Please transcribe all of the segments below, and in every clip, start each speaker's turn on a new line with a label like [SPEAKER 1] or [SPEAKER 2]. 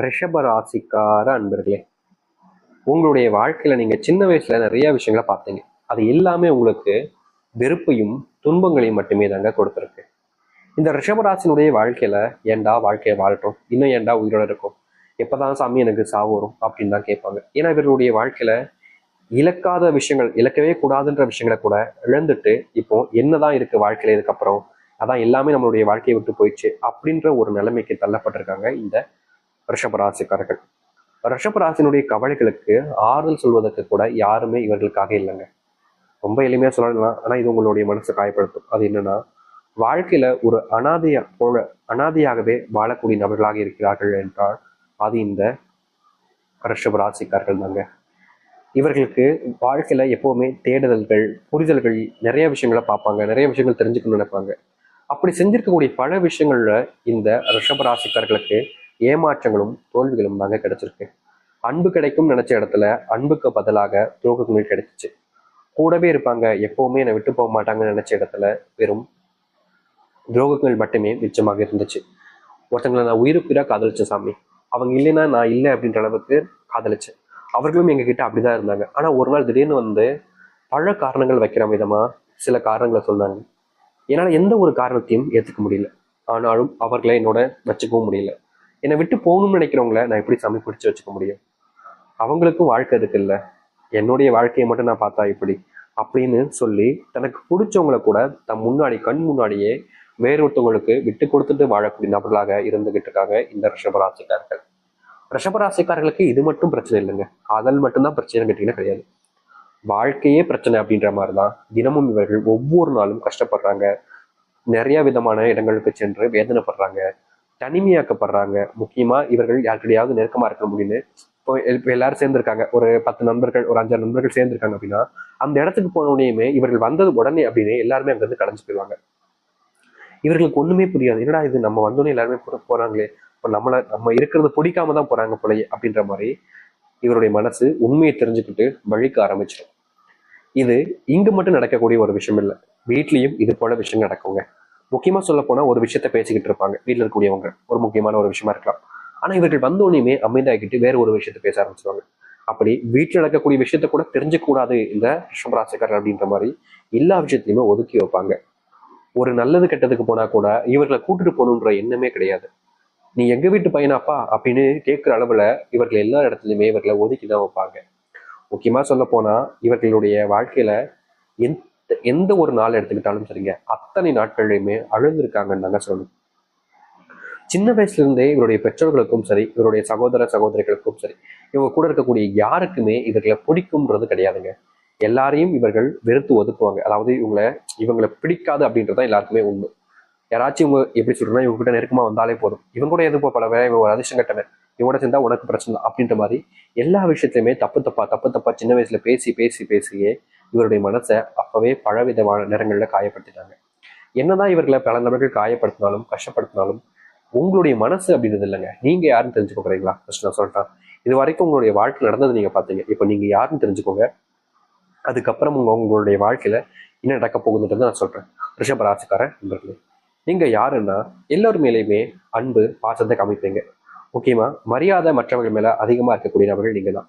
[SPEAKER 1] ரிஷப ராசிக்கார அன்பர்களே உங்களுடைய வாழ்க்கையில நீங்க சின்ன வயசுல நிறைய விஷயங்களை பார்த்தீங்க. அது எல்லாமே உங்களுக்கு வெறுப்பையும் துன்பங்களையும் மட்டுமே தாங்க கொடுத்துருக்கு. இந்த ரிஷபராசினுடைய வாழ்க்கையில ஏன்டா வாழ்க்கையை வாழ்றோம்? இன்னும் ஏன்டா உயிரோட இருக்கும்? எப்பதான் சாமி எனக்கு சாவு வரும்? அப்படின்னு தான் கேட்பாங்க. ஏன்னா இவர்களுடைய வாழ்க்கையில இழக்காத விஷயங்கள் இழக்கவே கூடாதுன்ற விஷயங்களை கூட இழந்துட்டு இப்போ என்னதான் இருக்கு வாழ்க்கையில இதுக்கப்புறம்? அதான் எல்லாமே நம்மளுடைய வாழ்க்கையை விட்டு போயிடுச்சு அப்படின்ற ஒரு நிலைமைக்கு தள்ளப்பட்டிருக்காங்க இந்த ரிஷபராசிக்காரர்கள். ரிஷபராசினுடைய கவலைகளுக்கு ஆறுதல் சொல்வதற்கு கூட யாருமே இவர்களுக்காக இல்லைங்க. ரொம்ப எளிமையா சொல்லலாம் ஆனா இது உங்களுடைய மனசை காயப்படுத்தும். அது என்னன்னா வாழ்க்கையில ஒரு அனாதைய போல அனாதையாகவே வாழக்கூடிய நபர்களாக இருக்கிறார்கள் என்றால் அது இந்த ரிஷபராசிக்காரர்கள் தாங்க. இவர்களுக்கு வாழ்க்கையில எப்பவுமே தேடுதல்கள் புரிதல்கள் நிறைய விஷயங்களை பார்ப்பாங்க. நிறைய விஷயங்கள் தெரிஞ்சுக்கணும்னு நினைப்பாங்க. அப்படி செஞ்சிருக்கக்கூடிய பல விஷயங்கள்ல இந்த ரிஷபராசிக்காரர்களுக்கு ஏமாற்றங்களும் தோல்விகளும் தாங்க கிடைச்சிருக்கு. அன்பு கிடைக்கும் நினைச்ச இடத்துல அன்புக்கு பதிலாக துரோகங்கள் கிடைச்சிச்சு. கூடவே இருப்பாங்க எப்பவுமே என்னை விட்டு போக மாட்டாங்கன்னு நினைச்ச இடத்துல வெறும் துரோகங்கள் மட்டுமே மிச்சமாக இருந்துச்சு. ஒருத்தங்களை நான் உயிருக்குயிராக காதலிச்சேன் சாமி. அவங்க இல்லைன்னா நான் இல்லை அப்படின்ற அளவுக்கு காதலிச்சேன். அவர்களும் எங்ககிட்ட அப்படிதான் இருந்தாங்க. ஆனா ஒரு நாள் திடீர்னு வந்து பல காரணங்கள் வைக்கிற விதமா சில காரணங்களை சொன்னாங்க. என்னால் எந்த ஒரு காரணத்தையும் ஏற்றுக்க முடியல. ஆனாலும் அவர்களை என்னோட வச்சுக்கவும் முடியல. என்னை விட்டு போகணும்னு நினைக்கிறவங்கள நான் எப்படி சாமி பிடிச்சி வச்சுக்க முடியும்? அவங்களுக்கும் வாழ்க்கை இருக்குல்ல. என்னுடைய வாழ்க்கையை மட்டும் நான் பார்த்தா இப்படி அப்படின்னு சொல்லி தனக்கு பிடிச்சவங்கள கூட தன் முன்னாடி கண் முன்னாடியே வேறொருத்தவங்களுக்கு விட்டு கொடுத்துட்டு வாழக்கூடிய நபர்களாக இருந்துகிட்டு இருக்காங்க இந்த ரிஷபராசிக்காரர்கள். ரிஷபராசிக்காரர்களுக்கு இது மட்டும் பிரச்சனை இல்லைங்க. காதல் மட்டும்தான் பிரச்சனை கேட்டீங்கன்னா கிடையாது. வாழ்க்கையே பிரச்சனை அப்படின்ற மாதிரி தான் தினமும் இவர்கள் ஒவ்வொரு நாளும் கஷ்டப்படுறாங்க. நிறைய விதமான இடங்களுக்கு சென்று வேதனைப்படுறாங்க. தனிமையாக்கப்படுறாங்க. முக்கியமா இவர்கள் யாருக்கிடையாவது நெருக்கமா இருக்க முடியும்னு. இப்போ இப்போ எல்லாரும் சேர்ந்துருக்காங்க. ஒரு பத்து நண்பர்கள் ஒரு அஞ்சாறு நண்பர்கள் சேர்ந்துருக்காங்க அப்படின்னா அந்த இடத்துக்கு போன உடனேயுமே இவர்கள் வந்தது உடனே அப்படின்னு எல்லாருமே அங்கேருந்து கடைஞ்சு போயிடுவாங்க. இவர்களுக்கு ஒண்ணுமே புரியாது. என்னடா இது? நம்ம வந்தோடனே எல்லாருமே போறாங்களே. இப்போ நம்மளை நம்ம இருக்கிறது பிடிக்காம தான் போறாங்க போலயே அப்படின்ற மாதிரி இவருடைய மனசு உண்மையை தெரிஞ்சுக்கிட்டு வழிக்க ஆரம்பிச்சிடும். இது இங்கு மட்டும் நடக்கக்கூடிய ஒரு விஷயம் இல்லை. வீட்லேயும் இது போல விஷயம் நடக்குங்க. முக்கியமா சொல்ல போனால் ஒரு விஷயத்த பேசிக்கிட்டு இருப்பாங்க. வீட்டில் இருக்கக்கூடியவங்க. ஒரு முக்கியமான ஒரு விஷயமா இருக்கலாம். ஆனா இவர்கள் வந்த உடனேயுமே அமைதியாகிட்டு வேற ஒரு விஷயத்த பேச ஆரம்பிச்சிருவாங்க. அப்படி வீட்டில் நடக்கக்கூடிய விஷயத்த கூட தெரிஞ்சக்கூடாது இந்த ரிஷபராசிக்காரர் அப்படின்ற மாதிரி எல்லா விஷயத்தையுமே ஒதுக்கி வைப்பாங்க. ஒரு நல்லது கெட்டதுக்கு போனா கூட இவர்களை கூட்டிட்டு போகணுன்ற எண்ணமே கிடையாது. நீ எங்க வீட்டு பையனாப்பா? அப்படின்னு கேட்குற அளவுல இவர்கள் எல்லா இடத்துலையுமே இவர்களை ஒதுக்கி தான் வைப்பாங்க. முக்கியமா சொல்ல போனா இவர்களுடைய வாழ்க்கையில எந்த எந்த ஒரு நாள் எடுத்துக்கிட்டாலும் சரிங்க அத்தனை நாட்கள்லையுமே அழுந்திருக்காங்கன்னு தாங்க சொல்லணும். சின்ன வயசுல இருந்தே இவருடைய பெற்றோர்களுக்கும் சரி இவருடைய சகோதர சகோதரிகளுக்கும் சரி இவங்க கூட இருக்கக்கூடிய யாருக்குமே இவர்களை பிடிக்கும்ன்றது கிடையாதுங்க. எல்லாரையும் இவர்கள் வெறுத்து ஒதுக்குவாங்க. அதாவது இவங்களை இவங்களை பிடிக்காது அப்படின்றதான் எல்லாருக்குமே உண்மை. யாராச்சும் இவங்க எப்படி சொல்றேன்னா இவங்க கிட்ட நெருக்கமா வந்தாலே போதும். இவங்க கூட எதுவும் படவே இவங்க ஒரு அதிர்ஷ்டம் கட்டவன். இவனோட சேர்ந்தா உனக்கு பிரச்சனை அப்படின்ற மாதிரி எல்லா விஷயத்துலையுமே தப்பு தப்பா தப்பு தப்பா சின்ன வயசுல பேசி பேசி பேசியே இவருடைய மனசை அப்பவே பலவிதமான நேரங்கள்ல காயப்படுத்திட்டாங்க. என்னதான் இவர்களை பல நபர்கள் காயப்படுத்தினாலும் கஷ்டப்படுத்தினாலும் உங்களுடைய மனசு அப்படின்றது இல்லைங்க. நீங்க யாருன்னு தெரிஞ்சுக்க போறீங்களா ஃபர்ஸ்ட் நான் சொல்லிட்டேன் இது வரைக்கும் உங்களுடைய வாழ்க்கை நடந்தது நீங்க பாத்தீங்க இப்போ நீங்க யாருன்னு தெரிஞ்சுக்கோங்க. அதுக்கப்புறம் உங்க உங்களுடைய வாழ்க்கையில என்ன நடக்க போகுதுன்றது நான் சொல்றேன். ரிஷப ராசிக்காரன் நண்பர்களே நீங்க யாருன்னா எல்லோர் மேலேயுமே அன்பு பாசத்தை காமிப்பீங்க. முக்கியமா மரியாதை மற்றவர்கள் மேல அதிகமா இருக்கக்கூடிய நபர்கள் நீங்க தான்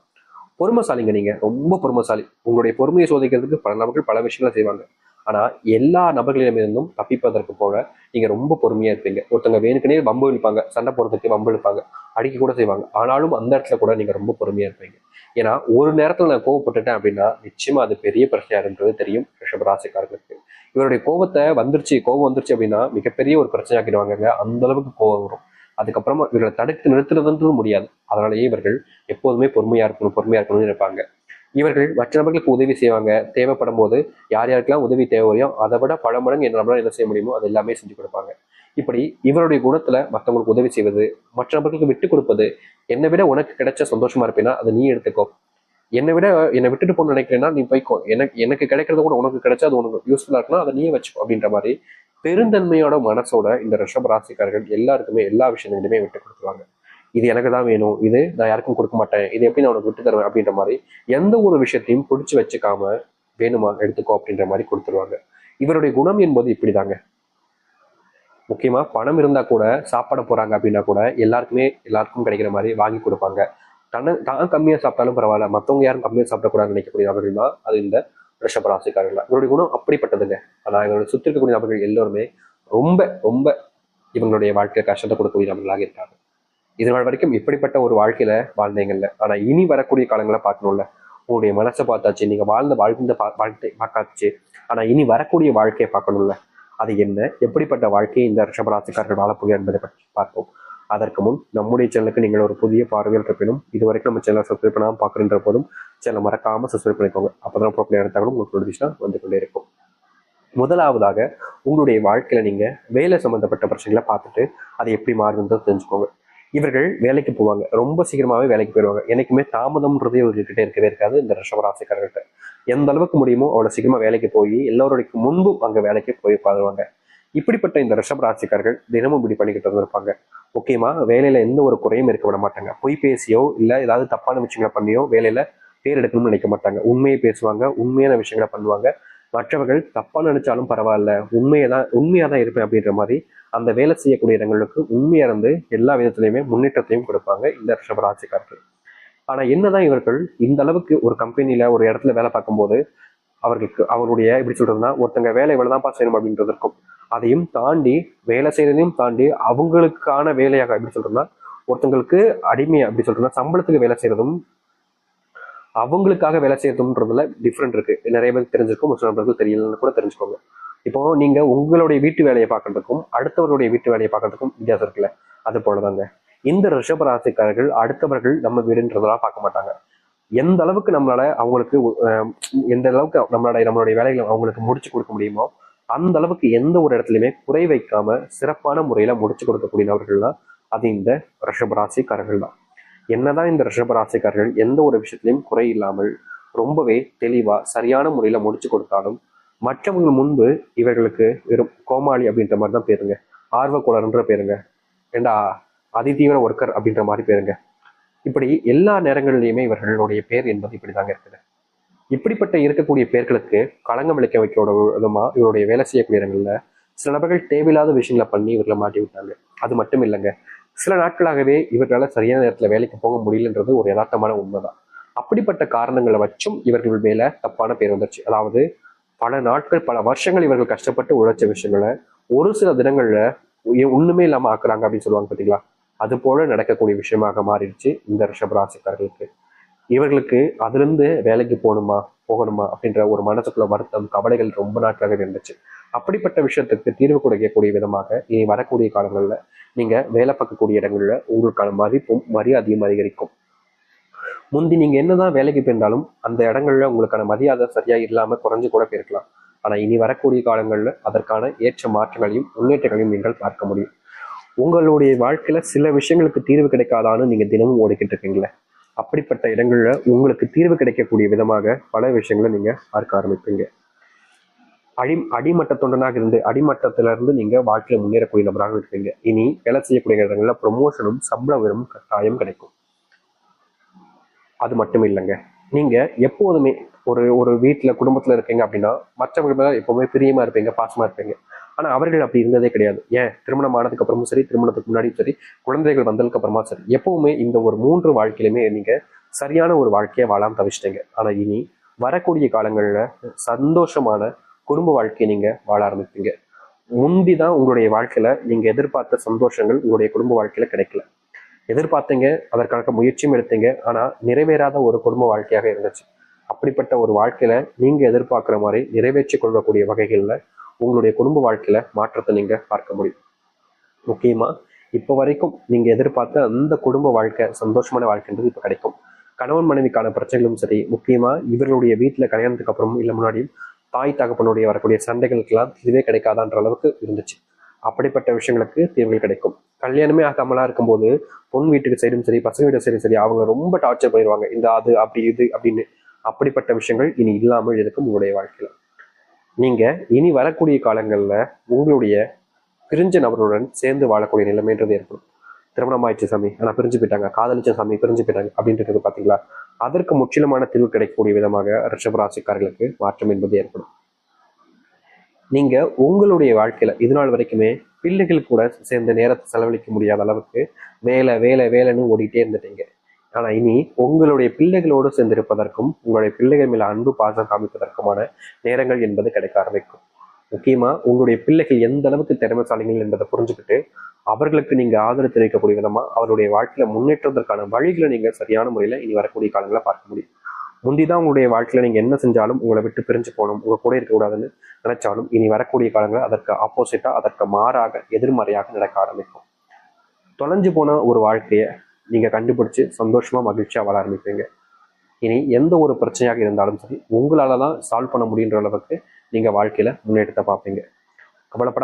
[SPEAKER 1] பொறுமைசாலிங்க நீங்கள் ரொம்ப பொறுமைசாலி. உங்களுடைய பொறுமையை சோதிக்கிறதுக்கு பல நபர்கள் பல விஷயங்களை செய்வாங்க. ஆனால் எல்லா நபர்களிடமிருந்தும் தப்பிப்பதற்கு போக நீங்கள் ரொம்ப பொறுமையாக இருப்பீங்க. ஒருத்தவங்க வேணுக்குனே வம்பு இழுப்பாங்க. சண்டை போடுறதுக்கு வம்பு இழுப்பாங்க. அடிக்க கூட செய்வாங்க. ஆனாலும் அந்த இடத்துல கூட நீங்கள் ரொம்ப பொறுமையாக இருப்பீங்க. ஏன்னா ஒரு நேரத்தில் நான் கோவப்பட்டுட்டேன் அப்படின்னா நிச்சயமாக அது பெரிய பிரச்சனையாருன்றது தெரியும் ரிஷபராசிக்காரர்களுக்கு இவருடைய கோவத்தை வந்துருச்சு கோவம் வந்துருச்சு அப்படின்னா மிகப்பெரிய ஒரு பிரச்சனையாக்கிடுவாங்க அந்த அளவுக்கு கோவம் வரும். அதுக்கப்புறமா இவர்களை தடுத்து நிறுத்துறதுன்றது முடியாது. அதனாலேயே இவர்கள் எப்போதுமே பொறுமையா இருக்கணும் பொறுமையா இருக்கணும்னு நினைப்பாங்க. இவர்கள் மற்ற நபர்களுக்கு உதவி செய்வாங்க. தேவைப்படும் போது யார் யாருக்கெல்லாம் உதவி தேவையோ அதை விட பல மடங்கு என்ன நம்மளால என்ன செய்ய முடியுமோ அது எல்லாமே செஞ்சு கொடுப்பாங்க. இப்படி இவருடைய குணத்துல மற்றவங்களுக்கு உதவி செய்வது மற்ற நபர்களுக்கு விட்டு கொடுப்பது என்னை விட உனக்கு கிடைச்ச சந்தோஷமா இருப்பேன்னா அதை நீ எடுத்துக்கோ. என்னை விட என்னை விட்டுட்டு போகணும்னு நினைக்கிறேன்னா நீ போய்க்கோ. எனக்கு எனக்கு கிடைக்கிறது கூட உனக்கு கிடைச்சா அது உனக்கு யூஸ்ஃபுல்லாக இருக்குன்னா அதை நீயே வச்சுக்கோ அப்படின்ற மாதிரி பெருந்தன்மையோட மனசோட இந்த ரிஷப ராசிக்காரர்கள் எல்லாருக்குமே எல்லா விஷயங்களையுமே விட்டு கொடுத்துருவாங்க. இது எனக்கு தான் வேணும். இது நான் யாருக்கும் கொடுக்க மாட்டேன். இது எப்படி நான் உனக்கு விட்டு தருவேன் அப்படின்ற மாதிரி எந்த ஒரு விஷயத்தையும் பிடிச்சி வச்சுக்காம வேணுமா எடுத்துக்கோ அப்படின்ற மாதிரி கொடுத்துருவாங்க. இவருடைய குணம் என்பது இப்படிதாங்க. முக்கியமா பணம் இருந்தா கூட சாப்பிட போறாங்க அப்படின்னா கூட எல்லாருக்குமே எல்லாருக்கும் கிடைக்கிற மாதிரி வாங்கி கொடுப்பாங்க. தன்னை தான் கம்மியா சாப்பிட்டாலும் பரவாயில்ல. மத்தவங்க யாரும் கம்மியா சாப்பிடக்கூடாதுன்னு நினைக்கக்கூடிய நபர்கள் தான் அது இந்த ரிஷப ராசிக்காரர்கள் இவருடைய குணம் அப்படிப்பட்டதுங்க. ஆனால் இவருடைய சுற்றி இருக்கக்கூடிய நபர்கள் எல்லோருமே ரொம்ப ரொம்ப இவங்களுடைய வாழ்க்கையில கஷ்டத்தை கொடுக்கக்கூடிய நபர்களாக இருக்காங்க. இது நாள் வரைக்கும் இப்படிப்பட்ட ஒரு வாழ்க்கையில வாழ்ந்தீங்கல்ல ஆனா இனி வரக்கூடிய காலங்களை பார்க்கணும்ல. உங்களுடைய மனசை பார்த்தாச்சு நீங்க வாழ்ந்த வாழ்ந்த பா- வாழ்க்கை பார்க்காச்சு ஆனா இனி வரக்கூடிய வாழ்க்கையை பார்க்கணும்ல. அது என்ன? எப்படிப்பட்ட வாழ்க்கையை இந்த ரிஷபராசிக்காரர்கள் வாழப்போகிறார் என்பதை பற்றி பார்ப்போம். அதற்கு முன் நம்முடைய சேனலுக்கு நீங்கள் ஒரு புதிய பார்வையில் இருப்பினும் இதுவரைக்கும் நம்ம சேனலை சப்ஸ்கிரைப் பண்ணாமல் பார்க்குற போதும் சேனலை மறக்காமல் சப்ஸ்கிரைப் பண்ணிக்கோங்க. அப்பதான் ப்ரோப்ளம் எடுத்தாலும் உங்களுக்கு நோட்டிஃபிகேஷன் வந்து கொண்டே இருக்கும். முதலாவதாக உங்களுடைய வாழ்க்கையில் நீங்கள் வேலை சம்மந்தப்பட்ட பிரச்சனைகளை பார்த்துட்டு அது எப்படி மாறுதுன்றதை தெரிஞ்சுக்கோங்க. இவர்கள் வேலைக்கு போவாங்க. ரொம்ப சீக்கிரமாகவே வேலைக்கு போயிடுவாங்க. என்னைக்குமே தாமதம்ன்றதே இவர்கிட்ட இருக்கவே இருக்காது இந்த ரிஷபராசிக்காரர்கள்ட்ட. எந்த அளவுக்கு முடியுமோ அவ்வளோ சீக்கிரமாக வேலைக்கு போய் எல்லோருடைய முன்பும் அங்கே வேலைக்கு போய் உட்காருவாங்க. இப்படிப்பட்ட இந்த ரிஷபராசிக்காரர்கள் தினமும் இப்படி பண்ணிக்கிட்டு இருந்திருப்பாங்க. முக்கியமா வேலையில எந்த ஒரு குறையும் இருக்க விட மாட்டாங்க. பொய் பேசியோ இல்ல ஏதாவது தப்பான விஷயங்களை பண்ணியோ வேலையில பேர் எடுக்கணும்னு நினைக்க மாட்டாங்க. உண்மையை பேசுவாங்க உண்மையான விஷயங்களை பண்ணுவாங்க. மற்றவர்கள் தப்பா நினைச்சாலும் பரவாயில்ல உண்மையை தான் உண்மையா தான் இருப்பேன் அப்படின்ற மாதிரி அந்த வேலை செய்யக்கூடிய இடங்களுக்கு உண்மையா இருந்து எல்லா விதத்திலையுமே முன்னேற்றத்தையும் கொடுப்பாங்க இந்த ரிஷபராசிக்காரர்கள் ஆனா என்னதான் இவர்கள் இந்த அளவுக்கு ஒரு கம்பெனில ஒரு இடத்துல வேலை பார்க்கும்போது அவர்களுக்கு அவருடைய எப்படி சொல்றதுன்னா ஒருத்தங்க வேலை இவ்வளவுதான்ப்பா செய்யணும் அப்படின்றது இருக்கும் அதையும் தாண்டி வேலை செய்யறதையும் தாண்டி அவங்களுக்கான வேலையாக எப்படி சொல்றதுன்னா ஒருத்தங்களுக்கு அடிமையா எப்படி சொல்றதுன்னா சம்பளத்துக்கு வேலை செய்யறதும் அவங்களுக்காக வேலை செய்யறதுன்றதுல டிஃப்ரெண்ட் இருக்கு. நிறைய பேருக்கு தெரிஞ்சிருக்கும் ஒரு சில பேருக்கு தெரியலன்னு கூட தெரிஞ்சுக்கோங்க. இப்போ நீங்க உங்களுடைய வீட்டு வேலையை பார்க்கறதுக்கும் அடுத்தவருடைய வீட்டு வேலையை பார்க்கறதுக்கும் வித்தியாசம் இருக்குல்ல. அது போலதாங்க. இந்த ரிஷபராசிக்காரர்கள் அடுத்தவர்கள் நம்ம வீடுன்றதெல்லாம் பார்க்க மாட்டாங்க. எந்த அளவுக்கு நம்மளால அவங்களுக்கு எந்த அளவுக்கு நம்மளோட நம்மளுடைய வேலைகளை அவங்களுக்கு முடிச்சு கொடுக்க முடியுமோ அந்த அளவுக்கு எந்த ஒரு இடத்துலையுமே குறை வைக்காம சிறப்பான முறையில முடிச்சு கொடுக்கக்கூடியவர்கள் தான் அது இந்த ரிஷபராசிக்காரர்கள் தான். என்னதான் இந்த ரிஷபராசிக்காரர்கள் எந்த ஒரு விஷயத்திலையும் குறை இல்லாமல் ரொம்பவே தெளிவா சரியான முறையில முடிச்சு கொடுத்தாலும் மற்றவங்க முன்பு இவர்களுக்கு வெறும் கோமாளி அப்படின்ற மாதிரி தான் பேருங்க. ஆர்வக்குளர்ன்ற பேருங்க. ஏண்டா அதிதீவிர ஒர்க்கர் அப்படின்ற மாதிரி பேருங்க. இப்படி எல்லா நேரங்களிலையுமே இவர்களுடைய பேர் என்பது இப்படிதாங்க இருக்குது. இப்படிப்பட்ட இருக்கக்கூடிய பேர்களுக்கு களங்கம் விளைக்க வைக்கிற விதமா இவருடைய வேலை செய்யக்கூடிய இடங்கள்ல சில நபர்கள் தேவையில்லாத விஷயங்களை பண்ணி இவர்களை மாட்டி விட்டாங்க. அது மட்டும் இல்லைங்க. சில நாட்களாகவே இவர்களால் சரியான நேரத்துல வேலைக்கு போக முடியலன்றது ஒரு யதார்த்தமான உண்மைதான். அப்படிப்பட்ட காரணங்களை வச்சும் இவர்கள் மேல தப்பான பேர் வந்துருச்சு. அதாவது பல நாட்கள் பல வருஷங்கள் இவர்கள் கஷ்டப்பட்டு உழைச்ச விஷயங்களை ஒரு சில தினங்கள்ல ஒண்ணுமே இல்லாம ஆக்குறாங்க அப்படின்னு சொல்லுவாங்க பாத்தீங்களா? அது போல நடக்கக்கூடிய விஷயமாக மாறிடுச்சு இந்த ரிஷபராசிக்காரர்களுக்கு. இவர்களுக்கு அதுலேருந்து வேலைக்கு போகணுமா போகணுமா அப்படின்ற ஒரு மனசுக்குள்ள வருத்தம் கவலைகள் ரொம்ப நாட்களாக இருந்துச்சு. அப்படிப்பட்ட விஷயத்துக்கு தீர்வு கொடுக்கக்கூடிய விதமாக இனி வரக்கூடிய காலங்கள்ல நீங்க வேலை பார்க்கக்கூடிய இடங்கள்ல உங்களுக்கான மதிப்பும் மரியாதையும் அதிகரிக்கும். முந்தி நீங்க என்னதான் வேலைக்கு போயிருந்தாலும் அந்த இடங்கள்ல உங்களுக்கான மரியாதை சரியா இல்லாம குறைஞ்சு கூட போயிருக்கலாம். ஆனா இனி வரக்கூடிய காலங்களில் அதற்கான ஏற்ற மாற்றங்களையும் முன்னேற்றங்களையும் நீங்கள் பார்க்க முடியும். உங்களுடைய வாழ்க்கையில சில விஷயங்களுக்கு தீர்வு கிடைக்காதான்னு நீங்க தினமும் ஓடிக்கிட்டு இருக்கீங்களே. அப்படிப்பட்ட இடங்கள்ல உங்களுக்கு தீர்வு கிடைக்கக்கூடிய விதமாக பல விஷயங்களை நீங்க பார்க்க ஆரம்பிப்பீங்க. அடி அடிமட்ட தொண்டனாக இருந்து அடிமட்டத்துல இருந்து நீங்க வாழ்க்கையில முன்னேறக்கூடிய நபராக இருப்பீங்க. இனி வேலை செய்யக்கூடிய இடங்கள்ல ப்ரொமோஷனும் சம்பள உயரும் கட்டாயம் கிடைக்கும். அது மட்டும் இல்லைங்க. நீங்க எப்போதுமே ஒரு ஒரு வீட்டுல குடும்பத்துல இருக்கீங்க அப்படின்னா மற்றவங்க எப்பவுமே பிரியமா இருப்பீங்க பாசமா இருப்பீங்க. ஆனால் அவர்கள் அப்படி இருந்ததே கிடையாது. ஏன்? திருமணம் ஆனதுக்கு அப்புறமும் சரி திருமணத்துக்கு முன்னாடியும் சரி குழந்தைகள் வந்ததுக்கு அப்புறமா சரி. எப்பவுமே இந்த ஒரு மூன்று வாழ்க்கையிலுமே நீங்க சரியான ஒரு வாழ்க்கையை வாழாம தவிச்சிட்டீங்க. ஆனா இனி வரக்கூடிய காலங்களில் சந்தோஷமான குடும்ப வாழ்க்கையை நீங்க வாழ ஆரம்பிப்பீங்க. முந்தி தான் உங்களுடைய வாழ்க்கையில நீங்க எதிர்பார்த்த சந்தோஷங்கள் உங்களுடைய குடும்ப வாழ்க்கையில கிடைக்கல. எதிர்பார்த்தீங்க அதற்கான முயற்சியும் எடுத்தீங்க ஆனா நிறைவேறாத ஒரு குடும்ப வாழ்க்கையாக இருந்துச்சு. அப்படிப்பட்ட ஒரு வாழ்க்கையில நீங்க எதிர்பார்க்குற மாதிரி நிறைவேற்றிக் கொள்ளக்கூடிய வகைகளில் உங்களுடைய குடும்ப வாழ்க்கையில மாற்றத்தை நீங்க பார்க்க முடியும். முக்கியமா இப்போ வரைக்கும் நீங்க எதிர்பார்த்த அந்த குடும்ப வாழ்க்கை சந்தோஷமான வாழ்க்கைன்றது இப்போ கிடைக்கும். கணவன் மனைவிக்கான பிரச்சனைகளும் சரி முக்கியமா இவர்களுடைய வீட்டுல கல்யாணத்துக்கு அப்புறமும் இல்லை முன்னாடியும் தாய் தகப்பனுடைய வரக்கூடிய சண்டைகளுக்கெல்லாம் இதுவே கிடைக்காதான்ற அளவுக்கு இருந்துச்சு. அப்படிப்பட்ட விஷயங்களுக்கு தீர்வுகள் கிடைக்கும். கல்யாணமே ஆகாமலா இருக்கும்போது பொன் வீட்டுக்கு சைடும் சரி பசங்க வீட்டு சைடும் சரி அவங்க ரொம்ப டார்ச்சர் பண்ணிடுவாங்க இந்த அது அப்படி இது அப்படின்னு. அப்படிப்பட்ட விஷயங்கள் இனி இல்லாமல் இருக்கும் உங்களுடைய வாழ்க்கையில. நீங்க இனி வரக்கூடிய காலங்களில் உங்களுடைய பிரிஞ்ச நபருடன் சேர்ந்து வாழக்கூடிய நிலைமைன்றது ஏற்படும். திருமணம் ஆயிடுச்சு சாமி. ஆனால் பிரிஞ்சு போயிட்டாங்க. காதலிச்ச சாமி பிரிஞ்சு போயிட்டாங்க அப்படின்றது பார்த்தீங்களா அதற்கு முற்றிலுமான தீர்வு கிடைக்கக்கூடிய விதமாக ரிஷபராசிக்காரர்களுக்கு மாற்றம் என்பது ஏற்படும். நீங்க உங்களுடைய வாழ்க்கையில இது நாள் வரைக்குமே பிள்ளைகள் கூட சேர்ந்து நேரத்தை செலவழிக்க முடியாத அளவுக்கு வேலை வேலை வேலைன்னு ஓடிட்டே இருந்துட்டீங்க. ஆனா இனி உங்களுடைய பிள்ளைகளோடு சேர்ந்திருப்பதற்கும் உங்களுடைய பிள்ளைகள் மேல அன்பு பாசம் காமிப்பதற்குமான நேரங்கள் என்பது கிடைக்க ஆரம்பிக்கும். முக்கியமா உங்களுடைய பிள்ளைகள் எந்த அளவுக்கு திறமைசாலிகள் என்பதை புரிஞ்சுக்கிட்டு அவர்களுக்கு நீங்க ஆதரவு தெரிவிக்கக்கூடிய விதமா அவருடைய வாழ்க்கையில முன்னேற்றத்திற்கான வழிகளை நீங்க சரியான முறையில இனி வரக்கூடிய காலங்களை பார்க்க முடியும். முந்திதான் உங்களுடைய வாழ்க்கையில நீங்க என்ன செஞ்சாலும் உங்களை விட்டு பிரிஞ்சு போகணும் உங்க கூட இருக்கக்கூடாதுன்னு நினைச்சாலும் இனி வரக்கூடிய காலங்கள் அதற்கு ஆப்போசிட்டா அதற்கு மாறாக எதிர்மறையாக நடக்க ஆரம்பிக்கும். தொலைஞ்சு போன ஒரு வாழ்க்கையை நீங்க கண்டுபிடிச்சு சந்தோஷமா மகிழ்ச்சியா வாழ ஆரம்பிப்பீங்க. இனி எந்த ஒரு பிரச்சனையாக இருந்தாலும் சரி உங்களால் தான் சால்வ் பண்ண முடியுன்ற அளவுக்கு நீங்க வாழ்க்கையில முன்னேற்றத்தை பார்ப்பீங்க. கவலைப்படாமல்